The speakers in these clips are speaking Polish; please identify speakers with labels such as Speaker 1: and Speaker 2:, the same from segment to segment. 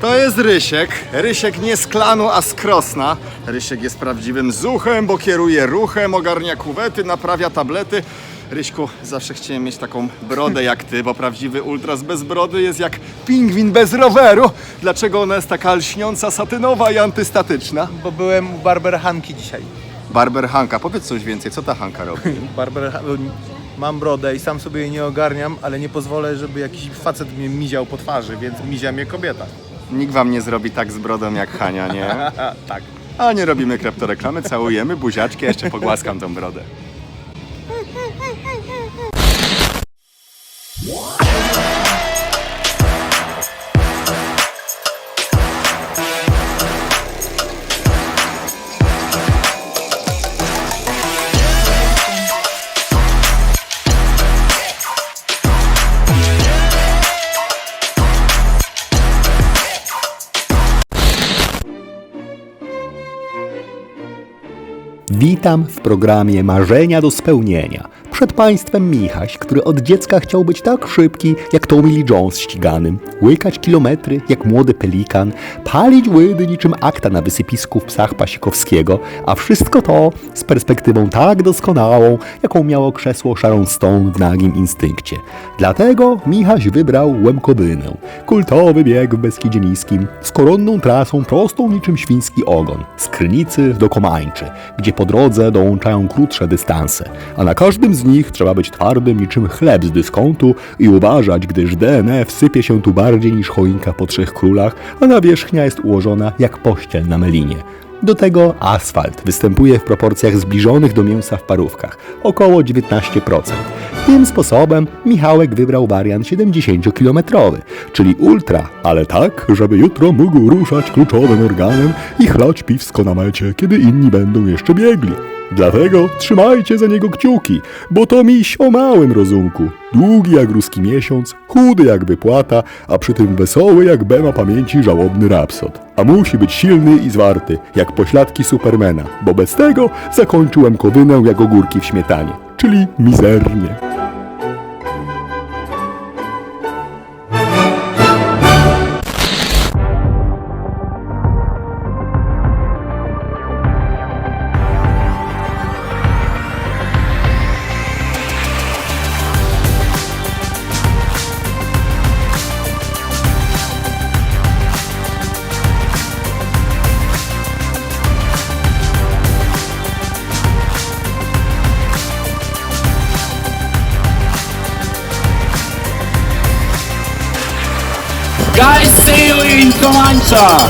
Speaker 1: To jest Rysiek. Rysiek nie z klanu, a z Krosna. Rysiek jest prawdziwym zuchem, bo kieruje ruchem, ogarnia kuwety, naprawia tablety. Ryśku, zawsze chciałem mieć taką brodę jak ty, bo prawdziwy ultras bez brody jest jak pingwin bez roweru. Dlaczego ona jest taka lśniąca, satynowa i antystatyczna?
Speaker 2: Bo byłem u Barber Hanki dzisiaj.
Speaker 1: Barber Hanka, powiedz coś więcej, co ta Hanka robi?
Speaker 2: Barber Mam brodę i sam sobie jej nie ogarniam, ale nie pozwolę, żeby jakiś facet mnie miział po twarzy, więc mizia mnie kobieta.
Speaker 1: Nikt wam nie zrobi tak z brodą jak Hania, nie?
Speaker 2: A, tak.
Speaker 1: A nie robimy kreptoreklamy, całujemy buziaczki, a jeszcze pogłaskam tą brodę.
Speaker 3: Witam w programie Marzenia do spełnienia. Przed Państwem Michaś, który od dziecka chciał być tak szybki jak Tommy Lee Jones ściganym, łykać kilometry jak młody pelikan, palić łydy niczym akta na wysypisku w psach Pasikowskiego, a wszystko to z perspektywą tak doskonałą, jaką miało krzesło Sharon Stone w nagim instynkcie. Dlatego Michaś wybrał Łemkobynę, kultowy bieg w Beskidzie Niskim, z koronną trasą prostą niczym świński ogon, z Krynicy do Komańczy, gdzie po drodze dołączają krótsze dystanse, a na każdym z nich trzeba być twardym niczym chleb z dyskontu i uważać, gdyż DNF sypie się tu bardziej niż choinka po trzech królach, a nawierzchnia jest ułożona jak pościel na melinie. Do tego asfalt występuje w proporcjach zbliżonych do mięsa w parówkach, około 19%. Tym sposobem Michałek wybrał wariant 70-kilometrowy, czyli ultra, ale tak, żeby jutro mógł ruszać kluczowym organem i chlać piwsko na mecie, kiedy inni będą jeszcze biegli. Dlatego trzymajcie za niego kciuki, bo to miś o małym rozumku. Długi jak ruski miesiąc, chudy jak wypłata, a przy tym wesoły jak Bema pamięci żałobny rapsod. A musi być silny i zwarty, jak pośladki Supermana, bo bez tego zakończyłem kowynę jak ogórki w śmietanie, czyli mizernie.
Speaker 4: Guys, see you in Comancha!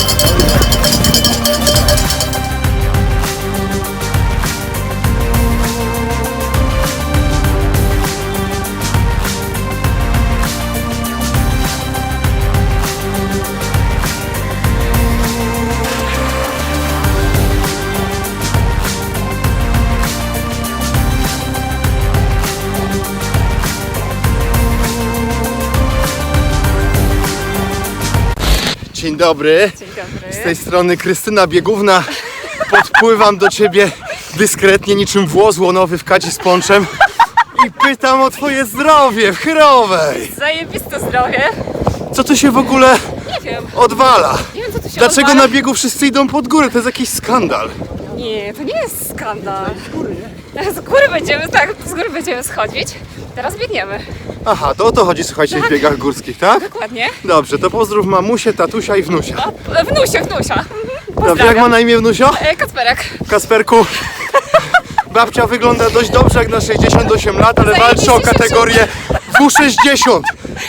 Speaker 1: Dobry.
Speaker 5: Dzień dobry.
Speaker 1: Z tej strony Krystyna Biegówna. Podpływam do ciebie dyskretnie niczym włos łonowy w kacie z ponczem i pytam o twoje zdrowie w Chrowej.
Speaker 5: Zajebiste zdrowie.
Speaker 1: Co tu się w ogóle
Speaker 5: Nie wiem,
Speaker 1: odwala?
Speaker 5: nie wiem co tu się
Speaker 1: Dlaczego
Speaker 5: odwala.
Speaker 1: na biegu wszyscy idą pod górę? To jest jakiś skandal.
Speaker 5: Nie, to nie jest skandal. Z góry będziemy, tak, z góry będziemy schodzić. Teraz biegniemy.
Speaker 1: Aha, to o to chodzi, słuchajcie, w biegach górskich, tak?
Speaker 5: Dokładnie.
Speaker 1: Dobrze, to pozdrów mamusię, tatusia i wnusia.
Speaker 5: O, wnusia, wnusia. Mhm,
Speaker 1: Dobrze, jak ma na imię wnusio?
Speaker 5: E, Kacperek.
Speaker 1: Kasperku, babcia wygląda dość dobrze jak na 68 lat, ale walczy o kategorię W60.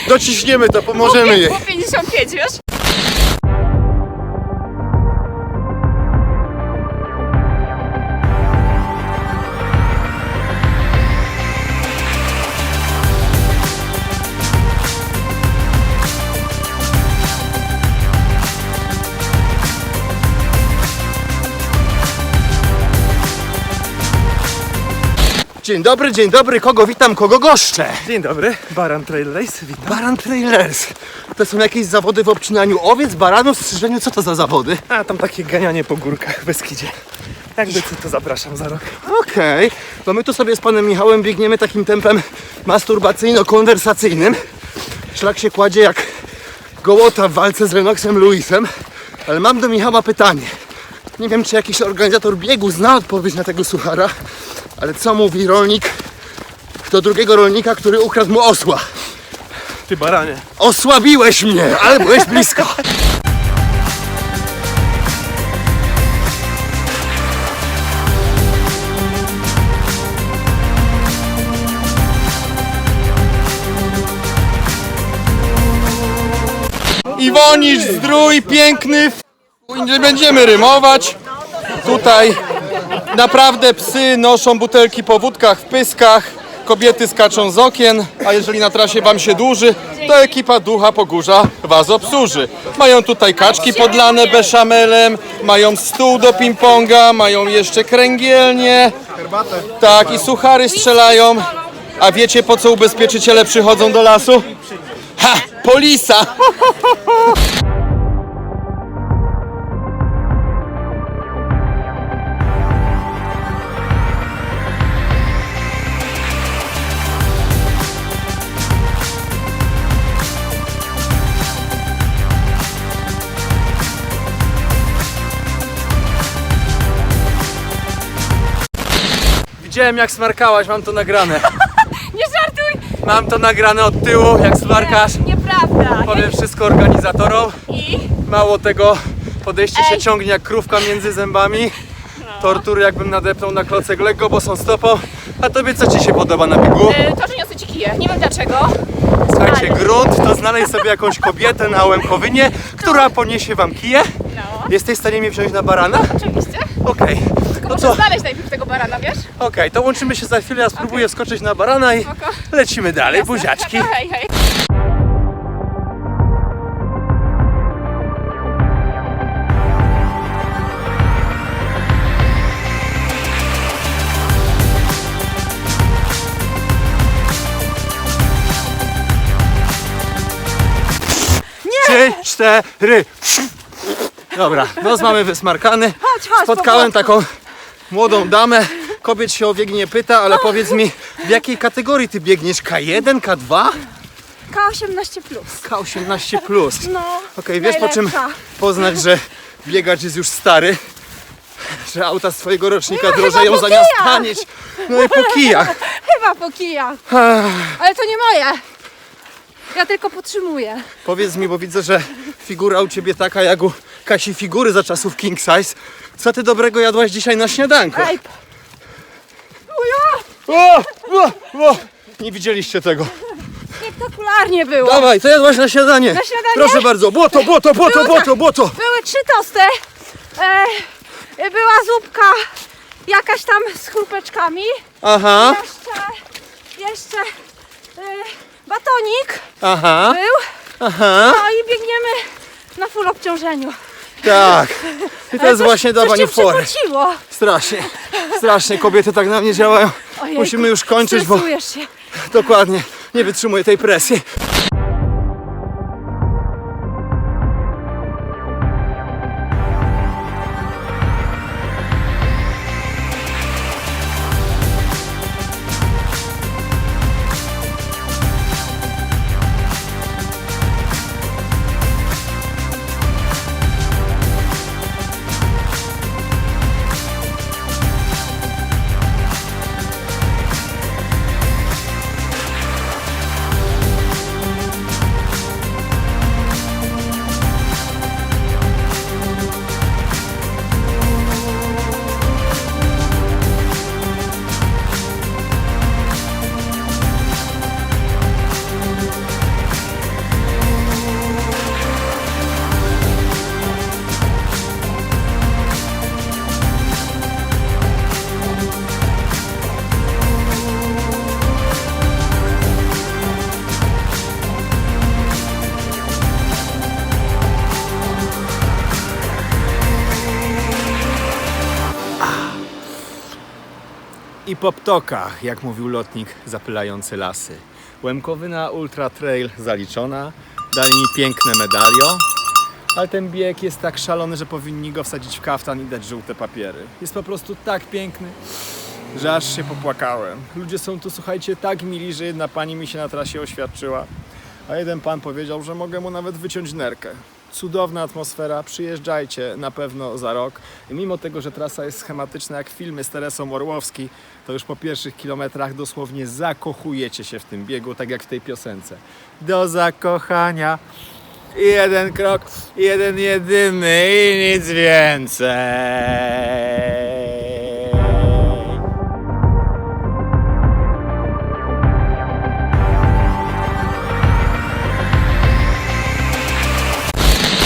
Speaker 1: Dociśniemy to, pomożemy jej.
Speaker 5: Po 55, wiesz?
Speaker 1: Dzień dobry, dzień dobry, kogo witam, kogo goszczę?
Speaker 2: Dzień dobry, Baran Trail Race, witam.
Speaker 1: Baran Trailers. To są jakieś zawody w obcinaniu owiec, baranów, strzyżeniu, co to za zawody?
Speaker 2: A tam takie ganianie po górkach Beskidzie. Jakby co, to zapraszam za rok.
Speaker 1: Okej, bo my tu sobie z panem Michałem biegniemy takim tempem masturbacyjno-konwersacyjnym. Szlak się kładzie jak
Speaker 6: gołota w walce z Renoxem Lewisem, ale mam do Michała pytanie. Nie wiem, czy jakiś organizator biegu zna odpowiedź na tego suchara, ale co mówi rolnik do drugiego rolnika, który ukradł mu osła?
Speaker 1: Ty baranie.
Speaker 6: Osłabiłeś mnie, ale byłeś blisko. Iwonicz, zdrój, piękny. f- Nie będziemy rymować. Tutaj naprawdę psy noszą butelki po wódkach w pyskach. Kobiety skaczą z okien, a jeżeli na trasie wam się dłuży, to ekipa Ducha Pogórza was obsłuży. Mają tutaj kaczki podlane beszamelem, mają stół do ping-ponga, mają jeszcze kręgielnie. Tak, i suchary strzelają. A wiecie po co ubezpieczyciele przychodzą do lasu? Ha! Polisa!
Speaker 1: Widziałem jak smarkałaś, mam to nagrane.
Speaker 2: Nie żartuj!
Speaker 1: Mam to nagrane od tyłu, jak smarkasz.
Speaker 2: Nieprawda!
Speaker 1: Powiem wszystko organizatorom.
Speaker 2: I?
Speaker 1: Mało tego, podejście się
Speaker 2: Ej.
Speaker 1: ciągnie jak krówka między zębami. Tortury jakbym nadepnął na klocek lekko bosą stopą. A tobie co ci się podoba na biegu?
Speaker 2: Y, to, że niosę ci kije. Nie wiem dlaczego.
Speaker 1: Słuchajcie,
Speaker 2: ale-
Speaker 1: grunt to znaleźć sobie jakąś kobietę na Łemkowynie, która poniesie wam kije.
Speaker 2: No.
Speaker 1: Jesteś w stanie mnie wziąć na barana?
Speaker 2: Oczywiście.
Speaker 1: Okej. No
Speaker 2: muszę
Speaker 1: to,
Speaker 2: znaleźć najpierw tego barana, wiesz?
Speaker 1: okej, to łączymy się za chwilę, ja spróbuję skoczyć na barana i
Speaker 2: Spoko.
Speaker 1: lecimy dalej, buziaczki.
Speaker 2: Hej, hej.
Speaker 1: Trzy, cztery. Dobra, nos mamy wysmarkany.
Speaker 2: Chodź, chodź,
Speaker 1: Spotkałem taką młodą damę. Kobiet się o bieg nie pyta, ale powiedz mi, w jakiej kategorii ty biegniesz? K1, K2?
Speaker 2: K18 plus.
Speaker 1: K18 plus.
Speaker 2: No.
Speaker 1: Okej, wiesz po czym
Speaker 2: najlepsza.
Speaker 1: poznać, że biegacz jest już stary? Że auta z twojego rocznika
Speaker 2: No,
Speaker 1: drożeją
Speaker 2: chyba po
Speaker 1: zamiast
Speaker 2: kijach.
Speaker 1: tanieć. No i po kijach.
Speaker 2: Chyba po kijach. Ale to nie moje. Ja tylko podtrzymuję.
Speaker 1: Powiedz mi, bo widzę, że figura u ciebie taka jak u Kasi figury za czasów King Size. Co ty dobrego jadłaś dzisiaj na śniadanku?
Speaker 2: Ej,
Speaker 1: O, o, o. Nie widzieliście tego.
Speaker 2: spektakularnie było.
Speaker 1: Dawaj, to jadłaś na śniadanie.
Speaker 2: Na śniadanie?
Speaker 1: Proszę bardzo, błoto, błoto, błoto,
Speaker 2: Było
Speaker 1: błoto, błoto.
Speaker 2: Były trzy tosty. E, była zupka jakaś tam z chrupeczkami.
Speaker 1: Aha,
Speaker 2: Jeszcze, jeszcze e, batonik
Speaker 1: aha,
Speaker 2: był.
Speaker 1: aha.
Speaker 2: No i biegniemy na full obciążeniu.
Speaker 1: Tak. I to jest właśnie dawanie fory. Strasznie, strasznie. Kobiety tak na mnie działają.
Speaker 2: Ojejku,
Speaker 1: Musimy już kończyć, bo
Speaker 2: Stresujesz się.
Speaker 1: dokładnie nie wytrzymuję tej presji. I po ptokach, jak mówił lotnik zapylający lasy. Łemkowyna Ultra Trail zaliczona. Dali mi piękne medalio. Ale ten bieg jest tak szalony, że powinni go wsadzić w kaftan i dać żółte papiery. Jest po prostu tak piękny, że aż się popłakałem. Ludzie są tu, słuchajcie, tak mili, że jedna pani mi się na trasie oświadczyła, A jeden pan powiedział, że mogę mu nawet wyciąć nerkę. Cudowna atmosfera, przyjeżdżajcie na pewno za rok. I mimo tego, że trasa jest schematyczna jak filmy z Teresą Orłowski, to już po pierwszych kilometrach dosłownie zakochujecie się w tym biegu, tak jak w tej piosence. Do zakochania jeden krok, jeden jedyny i nic więcej.